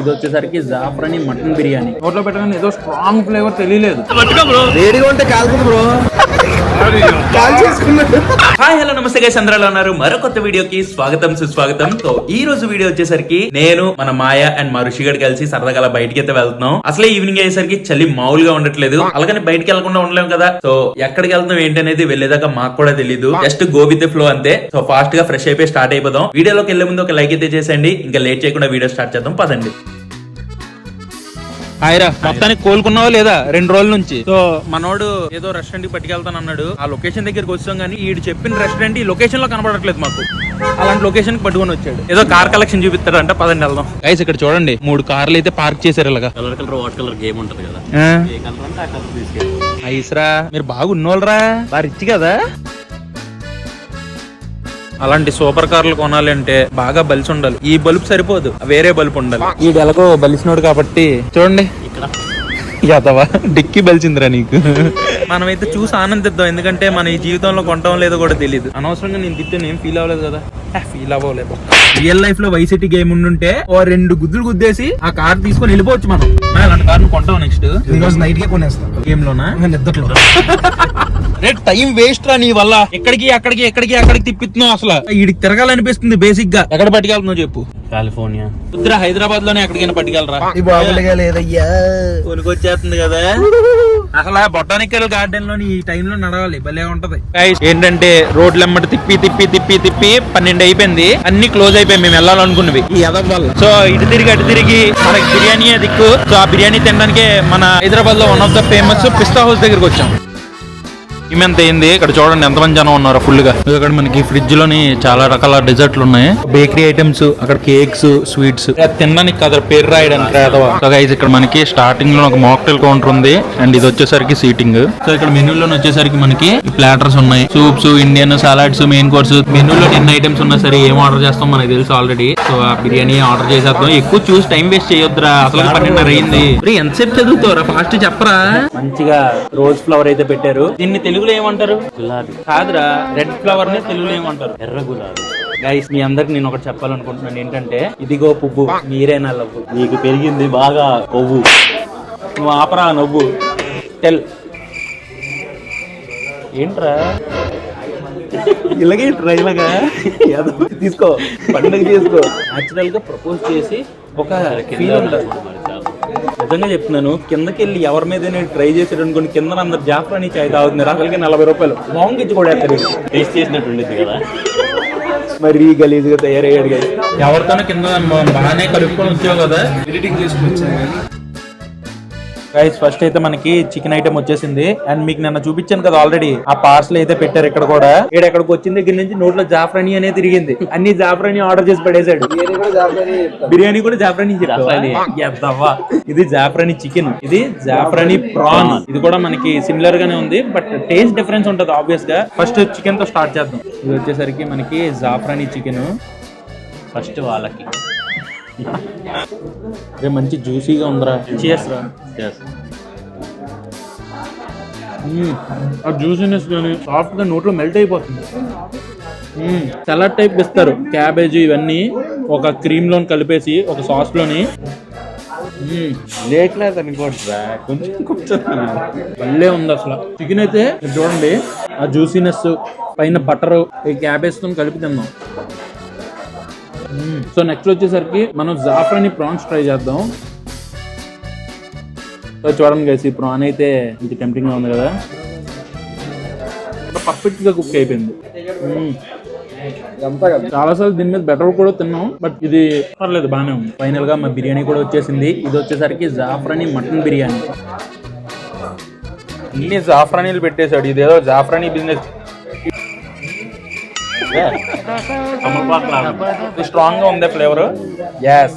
ఇది వచ్చేసరికి జాఫ్రని మటన్ బిర్యానీ. నోట్లో పెట్టగానే ఏదో స్ట్రాంగ్ ఫ్లేవర్ తెలియలేదు. వేడిగా ఉంటే కాలుతుంది బ్రో హాయ్ హలో నమస్తే గైస్ అందరూ ఉన్నారు? మరో కొత్త వీడియోకి స్వాగతం సుస్వాగతం. సో ఈ రోజు వీడియో వచ్చేసరికి నేను మన మాయ అండ్ మా ఋషిగడ్ కలిసి సరదాగా అలా బయటికి అయితే వెళ్తున్నాం. అసలే ఈవినింగ్ అయ్యేసరికి చలి మామూలుగా ఉండట్లేదు. అలాగని బయటికి వెళ్ళకుండా ఉండలేం కదా. సో ఎక్కడికి వెళ్తాం అనేది వెళ్ళేదాకా మాకు కూడా తెలియదు జస్ట్ గో విత్ ఫ్లో అంతే. సో ఫాస్ట్గా ఫ్రెష్ అయిపోయి స్టార్ట్ అయిపోదాం. వీడియోలోకి వెళ్ళే ముందు ఒక లైక్ అయితే చేసేయండి. ఇంకా లేట్ చేయకుండా వీడియో స్టార్ట్ చేద్దాం. పదండి. హాయ్రా మొత్తానికి కోలుకున్నావా లేదా? రెండు రోజుల నుంచి. సో మనోడు ఏదో రెస్టారెంట్కి పట్టుకెళ్తాను అన్నాడు. ఆ లొకేషన్ దగ్గరికి వచ్చాం కానీ ఈడు చెప్పిన రెస్టారెంట్ ఈ లొకేషన్లో కనబడట్లేదు మాకు. అలాంటి లొకేషన్కి పట్టుకొని వచ్చాడు. ఏదో కార్ కలెక్షన్ చూపిస్తాడంట పదండి వెళ్దాం. గైస్ ఇక్కడ చూడండి మూడు కార్లు అయితే పార్క్ చేశారు ఇలాగా. Colour colour what colour game ఉంటది కదా. ఏ కలర్ అంటే ఆ కలర్ తీసుకెళ్ళి. ఐస్రా మీరు బాగా ఉన్నోళ్ళరా బాగా రిచ్ కదా? అలాంటి సూపర్ కార్లు కొనాలి అంటే బాగా బలిసి ఉండాలి. ఈ బల్బ్ సరిపోదు వేరే బల్బ్ ఉండాలి. ఈ ఎలాగో బలిసినోడు కాబట్టి చూడండి. ఇక్కడ. యాదవా డిక్కి బలిచిందిరా నీకు. మనమైతే చూసి ఆనందిద్దాం ఎందుకంటే మన ఈ జీవితంలో కొంటాం లేదో కూడా తెలియదు అనవసరంగా నేను తిట్టాను ఏం ఫీల్ అవ్వలేదు కదా. ఫీల్ అవ్వలేదు. రియల్ లైఫ్లో వైసిటీ గేమ్ ఉండుంటే ఓ రెండు గుద్దులు గుద్దేసి ఆ కార్ తీసుకొని వెళ్ళిపోవచ్చు మనం. అలాంటి కార్ కొంటాం నెక్స్ట్ ఈ రోజు నైట్ కే కొనేస్తాను గేమ్ లోనా? నిద్రలో. రే టైం వేస్ట్ రా నీ వల్ల. ఎక్కడికి అక్కడికి ఎక్కడికి అక్కడికి తిప్పిస్తున్నావు అసలు? వీడికి తిరగాలనిపిస్తుంది బేసిక్గా. ఎక్కడ పట్టుకెళ్తున్నావు చెప్పు? కాలిఫోర్నియా. వద్దురా హైదరాబాద్లోనే ఎక్కడికైనా పట్టుకెళ్ళరా? లేదయ్యా కొనుకొచ్చేస్తుంది కదా. అసలు బొటానికల్ గార్డెన్లోని ఈ టైం లో నడవాలి భలే ఉంటది. ఏంటంటే రోడ్లు ఎమ్మటి తిప్పి తిప్పి తిప్పి తిప్పి పన్నెండు అయిపోయింది. అన్ని క్లోజ్ అయిపోయి మేము వెళ్ళాలనుకున్నవి. ఈ వల్ల. సో ఇటు తిరిగి అటు తిరిగి మనకి బిర్యానీ దిక్కు. సో ఆ బిర్యానీ తినడానికి మన హైదరాబాద్లో one of the famous Pista House దగ్గరికి వచ్చాం. ఈమెంత అయింది ఇక్కడ చూడండి ఎంతమంది జనం ఉన్నారు ఫుల్గా ఇక్కడ మనకి ఫ్రిడ్జ్లోని చాలా రకాల డెజర్ట్లు ఉన్నాయి బేకరీ ఐటమ్స్ అక్కడ కేక్స్ స్వీట్స్. తినడానికి కదా పేరు రాయడానికి గైస్ ఇక్కడ మనకి స్టార్టింగ్లో ఒక మాక్టైల్ కౌంటర్ ఉంది. అండ్ ఇది వచ్చేసరికి సీటింగ్. సో ఇక్కడ మెనూలో వచ్చేసరికి మనకి ప్లాటర్స్ ఉన్నాయి. Soups Indian salads main course. మెనూలో ఎన్ని ఐటమ్స్ ఉన్నా సరే ఏం ఆర్డర్ చేస్తాం మనకి తెలుసు ఆల్రెడీ. సో ఆ బిర్యానీ ఆర్డర్ చేసేద్దాం. ఎక్కువ చూసి టైం వేస్ట్ చేయొద్దురా. అసలు పన్నెండున్నర అయింది. ఎంతసేపు చదువుతావురా? ఫాస్ట్ చెప్పరా? మంచిగా రోజ్ ఫ్లవర్ అయితే పెట్టారు. దీన్ని తెలుగులో ఏమంటారు? గులాబీ. కాదురా రెడ్ ఫ్లవర్ని తెలుగులో ఏమంటారు? ఎర్ర గులాబీ. గైస్ మీ అందరికి నేను ఒకటి చెప్పాలనుకుంటున్నాను ఏంటంటే ఇదిగో పువ్వు మీరే నా లవ్వు. నీకు పెరిగింది బాగా కొవ్వు. నువ్వు ఆపరా నవ్వు. టెల్ ఏంట్రా? ఇలాగా ఏదో తీసుకో పండుగ చేసుకో. న్యాచురల్గా ప్రపోజ్ చేసి ఒక ఫీల్ ఉంటుంది. నిజంగా చెప్తున్నాను కిందకి వెళ్ళి ఎవరి మీద నేను ట్రై చేసాడు అనుకోండి కింద అందరు జాఫ్రాని చాయ్ తాగుతున్నారు అసలుకి నలభై రూపాయలు. బాంగ్ ఇచ్చి కూడా వేస్తారు. టేస్ట్ చేసినట్టు ఉండిద్ది కదా. మరీ గలీజ్గా తయారయ్యాడు కదా ఎవరితోనో కింద మ- బాగానే కలుపుకొని వచ్చావు కదా. ఎడిటింగ్ చేసుకుని వచ్చాను. కానీ గైస్ ఫస్ట్ అయితే మనకి చికెన్ ఐటమ్ వచ్చేసింది. అండ్ మీకు నిన్న చూపించాను కదా ఆల్రెడీ ఆ పార్సల్ అయితే పెట్టారు ఇక్కడ కూడా. ఇక్కడ ఎక్కడికి వచ్చిన దగ్గర నుంచి నోట్లో జాఫ్రాని అనేది తిరిగింది. అన్ని జాఫ్రాని ఆర్డర్ చేసి పడేశాడు. చెప్తాను బిర్యానీ కూడా జాఫ్రాని ఇది జాఫ్రాని చికెన్ ఇది జాఫ్రాని ప్రాన్ ఇది కూడా మనకి సిమిలర్ గానే ఉంది బట్ టేస్ట్ డిఫరెన్స్ ఉంటది ఆబ్వియస్గా. ఫస్ట్ చికెన్తో స్టార్ట్ చేద్దాం. ఇది వచ్చేసరికి మనకి జాఫ్రాని చికెన్ ఫస్ట్ వాళ్ళకి. మంచి జ్యూసీగా ఉందిరా. చేస్ రా. Yes. మ్మ్. Hmm. ఆ జ్యూసీనెస్ కానీ సాఫ్ట్గా నోట్లో మెల్ట్ అయిపోతుంది. Hmm. సలాడ్ టైప్ ఇస్తారు. క్యాబేజీ ఇవన్నీ ఒక క్రీమ్లోని కలిపేసి ఒక సాస్లోని. Hmm. లేట్లేదు అనుకోవట్రా కొంచెం కొంచెం భలే ఉంది అసలు చికెన్ అయితే చూడండి ఆ జ్యూసీనెస్ పైన బటర్ ఈ క్యాబేజ్తో కలిపి తిందాం. సో నెక్స్ట్ వచ్చేసరికి మనం జాఫ్రాని ప్రాన్స్ ట్రై చేద్దాం. సో చూడండి గైస్ ఈ ప్రాన్ అయితే ఇది టెంప్టింగ్గా ఉంది కదా. పర్ఫెక్ట్గా కుక్ అయిపోయింది. చాలా సార్లు దీని మీద బెటర్ కూడా తిన్నాం బట్ ఇది పర్లేదు బాగానే ఉంది. ఫైనల్గా మా బిర్యానీ కూడా వచ్చేసింది. ఇది వచ్చేసరికి జాఫ్రాని మటన్ బిర్యానీ. అన్ని జాఫ్రానీలు పెట్టేశాడు ఇదేదో జాఫ్రానీ బిజినెస్ స్ట్రాంగ్గా ఉంది ఫ్లేవర్ ఎస్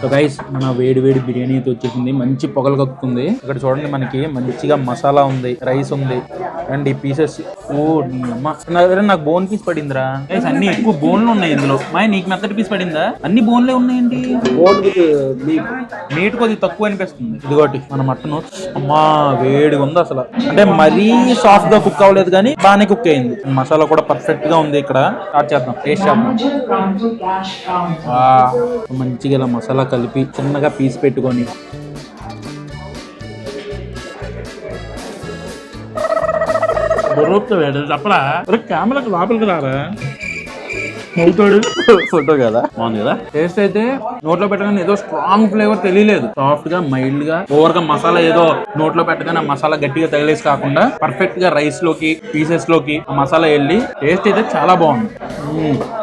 సో గైస్ మన వేడి వేడి బిర్యానీ అయితే వచ్చేసింది. మంచి పొగలు కక్కుతుంది. ఇక్కడ చూడండి మనకి మంచిగా మసాలా ఉంది రైస్ ఉంది అండ్ ఈ పీసెస్ ఓ నాకు బోన్ పీస్ పడిందిరా. అన్ని ఎక్కువ బోన్లు ఉన్నాయి ఇందులో. మా నీకు మెత్తటి పీస్ పడిందా? అన్ని బోన్లే ఉన్నాయండి. బోన్ విత్ మీట్ కొద్దిగా తక్కువ అనిపిస్తుంది. ఇదిగోటి మన మటన్. అమ్మా వేడిగా ఉంది అసలు. అంటే మరీ సాఫ్ట్గా కుక్ అవ్వలేదు కానీ బాగానే కుక్ అయింది. మసాలా కూడా పర్ఫెక్ట్గా ఉంది ఇక్కడ. స్టార్ట్ చేద్దాం. టేస్ట్ చేద్దాం. మంచిగా ఇలా మసాలా కలిపి చిన్నగా పీస్ పెట్టుకొని చెప్పరా కెమెరాకి లోపలికి రారా? అవుతాడు ఫోటో కదా? బాగుంది కదా? టేస్ట్ అయితే నోట్లో పెట్టగానే ఏదో స్ట్రాంగ్ ఫ్లేవర్ తెలియలేదు. సాఫ్ట్గా మైల్డ్గా ఓవర్గా మసాలా ఏదో నోట్లో పెట్టగానే ఆ మసాలా గట్టిగా తగిలేసి కాకుండా పర్ఫెక్ట్గా రైస్లోకి పీసెస్లోకి ఆ మసాలా వెళ్ళి టేస్ట్ అయితే చాలా బాగుంది.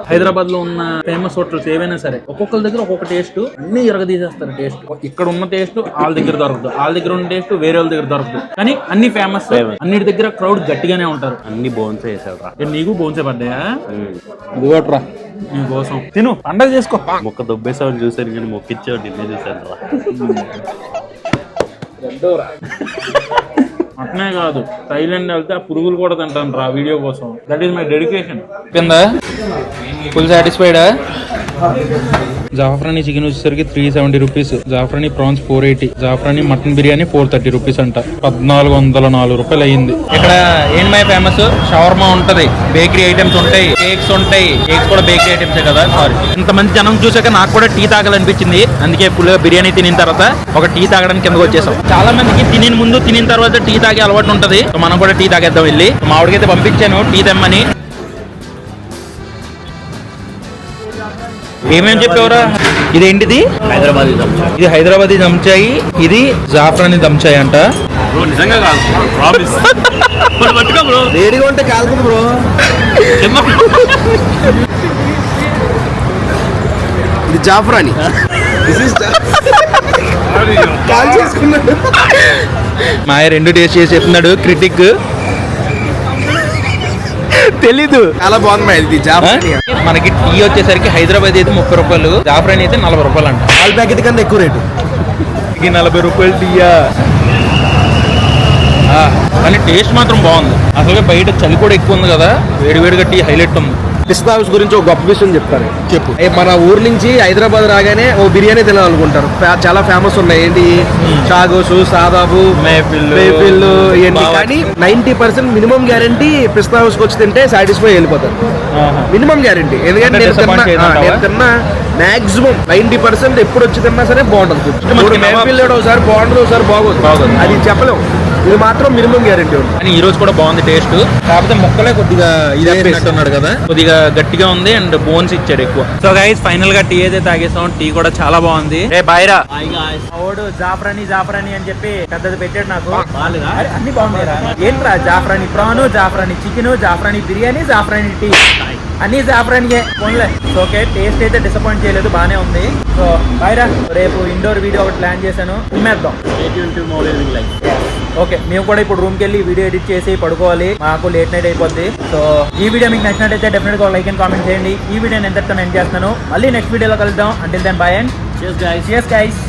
హైదరాబాద్లో ఉన్న ఫేమస్ హోటల్స్ ఏవైనా సరే ఒక్కొక్కరి దగ్గర ఒక్కొక్క టేస్ట్ అన్ని ఇరగ తీసేస్తారు టేస్ట్. ఇక్కడ ఉన్న టేస్ట్ వాళ్ళ దగ్గర దొరకదు. వాళ్ళ దగ్గర ఉన్న టేస్ట్ వేరే వాళ్ళ దగ్గర దొరకదు. కానీ అన్ని ఫేమస్ అన్నిటి దగ్గర క్రౌడ్ గట్టిగానే ఉంటారు. అన్ని బోన్స్ వేసాడు నీకు బోన్సే పడ్డాయా? ఇదిగోట్రా. నీకోసం. తిను పండగ చేసుకో. మొక్క దొబ్బేసావని చూసాను కానీ మొక్కిచ్చావు నిన్నే చూసాను రా. అట్నే కాదు. థైలాండ్ వెళ్తే ఆ పురుగులు కూడా తింటాను రా వీడియో కోసం. దట్ ఈస్ మై డెడికేషన్ కింద? ఫుల్ సాటిస్ఫైడా జాఫ్రానీ చికెన్ వచ్చేసరికి three seventy rupees zafrani prawns four eighty zafrani mutton biryani four thirty rupees అంట. పద్నాలుగు వందల నాలుగు రూపాయలు అయ్యింది ఇక్కడ ఏం మై ఫేమస్ షవర్మా ఉంటది. బేకరీ ఐటమ్స్ ఉంటాయి. కేక్స్ ఉంటాయి. కేక్స్ కూడా బేకరీ ఐటమ్స్ కదా? సారీ ఇంతమంది జనం చూసాక నాకు కూడా టీ తాగాలనిపించింది. అందుకే ఫుల్ బిర్యానీ తినిన తర్వాత ఒక టీ తాగడానికి కిందకు వచ్చేసాం. చాలా మందికి తినిన ముందు తినిన తర్వాత టీ తాగే అలవాటు ఉంటది. మనం కూడా టీ తాగేద్దాం వెళ్ళి. మా ఆవిడకైతే పంపించాను. టీ తెమ్మని. ఏమేం చెప్పావురా? ఇదేంటిది హైదరాబాద్ ఇది హైదరాబాదీ దమ్చాయి. ఇది జాఫ్రాని దమ్చాయి అంట. బ్రో నిజంగా కాదు ప్రామిస్ పట్టుకో బ్రో. వేడిగా ఉంటే కాలుతుంది బ్రో. ఇది జాఫ్రాని. కాల్ చేసుకున్నాడు. రెండు టేస్ట్ చేసి చెప్తున్నాడు క్రిటిక్ తెలీదు. చాలా బాగుంది మా ఇది జాఫ్రాని మనకి టీ వచ్చేసరికి హైదరాబాద్ అయితే ముప్పై రూపాయలు జాఫ్రాని అయితే నలభై రూపాయలు అంట. పాల్ ప్యాకెట్ కన్నా ఎక్కువ రేటు. ఇది నలభై రూపాయలు టీయా ఆ, కానీ టేస్ట్ మాత్రం బాగుంది. అసలు బయట చలి కూడా ఎక్కువ ఉంది కదా వేడివేడిగా టీ హైలైట్ ఉంది. పిస్తా హౌస్ గురించి ఒక గొప్ప విషయం చెప్తాను చెప్పు. మన ఊరు నుంచి హైదరాబాద్ రాగానే ఓ బిర్యానీ తినాలనుకుంటారు. చాలా ఫేమస్ ఉన్నాయి. ఏంటి? చాగోసు సాదాబు మేఫిల్లు ఇవన్నీ. కానీ ninety percent minimum guarantee Pista హౌస్కి వచ్చి తింటే సాటిస్ఫై వెళ్ళిపోతారు. Minimum guarantee. ఎందుకంటే నేను తిన్నా? నేను మాక్సిమం నైన్టీ పర్సెంట్ ఎప్పుడు వచ్చి తిన్నా సరే బాగుంటుంది. మేఫిల్ ఒకసారి బాగుంటుంది ఒకసారి బాగోదు. అది చెప్పలేం ఇది మాత్రం మినిమం గ్యారంటీ ఉంటుంది కానీ ఈ రోజు కూడా బాగుంది టేస్ట్. కాకపోతే మొక్కలే కొద్దిగా ఇదే ఉన్నాడు కదా. కొద్దిగా గట్టిగా ఉంది అండ్ బోన్స్ ఇచ్చాడు ఎక్కువ. సో గైస్ ఫైనల్గా టీ అయితే తాగేసాం టీ కూడా చాలా బాగుంది. రే బాయ్రా. ఓడు జాఫ్రాని జాఫ్రాని అని చెప్పి పెద్దది పెట్టాడు నాకు. అన్ని బాగున్నాయిరా. ఏంట్రా జాఫ్రాని ప్రాను జాఫ్రాని చికెన్ జాఫ్రాని బిర్యానీ జాఫ్రాని టీ. అన్ని జాఫ్రానియే. ఫోన్లే సో ఓకే టేస్ట్ అయితే డిసప్పాయింట్ చేయలేదు బానే ఉంది. సో బాయ్రా రేపు ఇండోర్ వీడియో ఒకటి ప్లాన్ చేశాను. ఉమ్మేద్దాం ఓకే మేము కూడా ఇప్పుడు రూమ్కి వెళ్ళి వీడియో ఎడిట్ చేసి పడుకోవాలి. మాకు లేట్ నైట్ అయిపోద్ది. సో ఈ వీడియో మీకు నచ్చినట్టయితే డెఫినెట్గా లైక్ అండ్ కామెంట్ చేయండి. ఈ వీడియోని ఎంతటితో ఎండ్ చేస్తున్నాను. మళ్ళీ నెక్స్ట్ వీడియోలో కలుద్దాం. Until then bye and guys. Guys